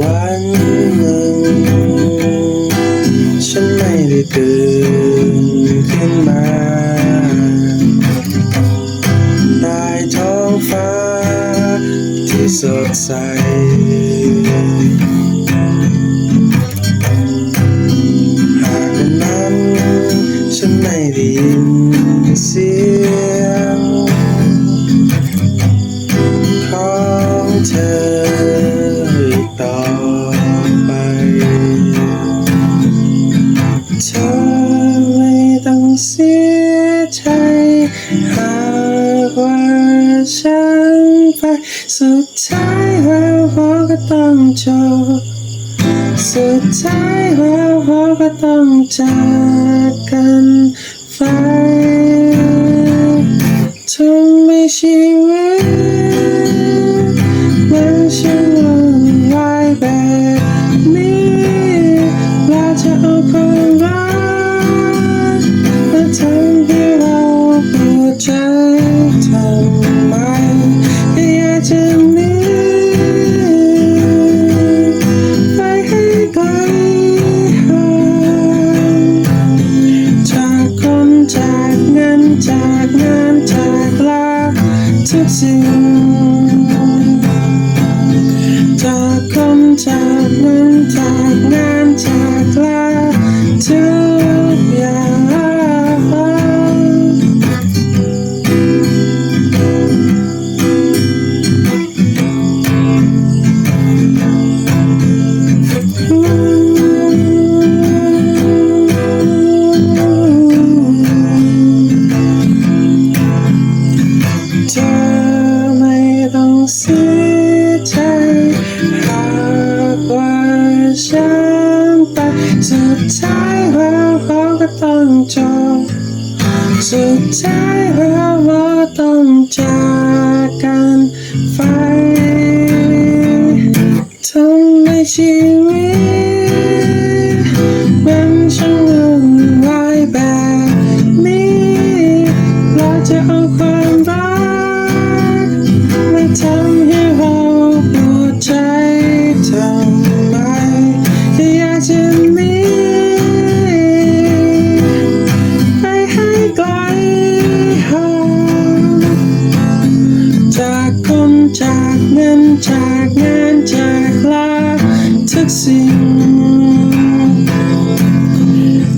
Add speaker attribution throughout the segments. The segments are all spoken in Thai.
Speaker 1: วันหนึ่ง ฉันไม่ได้ตื่นขึ้นมาใต้ท้องฟ้าที่สดใสหากนั้นฉันไม่ได้ยินเสียง ฉันไปสุดท้ายเราก็ต้องจบสุดท้ายเราก็ต้องจากกันไปทำให้ชีวิตมันช่างวุ่นวายแบบนี้เราจะเอาความรักมาทำ จะหนีไปให้ไกลห่างจากคนจากเงินจากงานจากลาทุกสิ่งจากคนจากเงินจาก สุดท้ายเราก็ต้องจบสุดท้ายเราก็ต้องจากกันไปทำในชีวิต จากงากงานจากลาทุกสิ่ง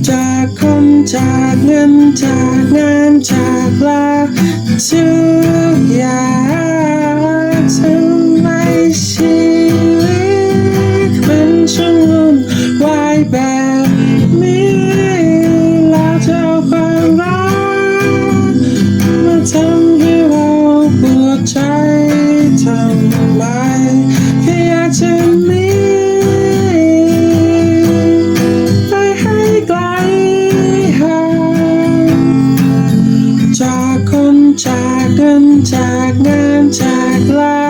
Speaker 1: จากคนจากเงินจากงานจากลาทุก จากเงินจากงานจากลา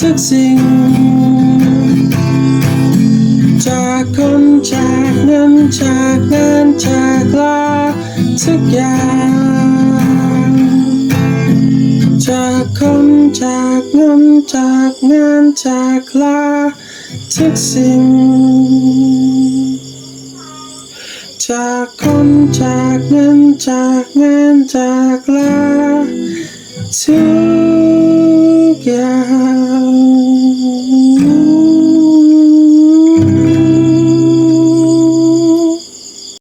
Speaker 1: ทุกสิ่ง จากคนจากเงินจากงานจากลาทุกอย่าง จากคนจากเงินจากงานจากลาทุกสิ่ง จากคนจากเงินจากงานจากลาทุกอย่าง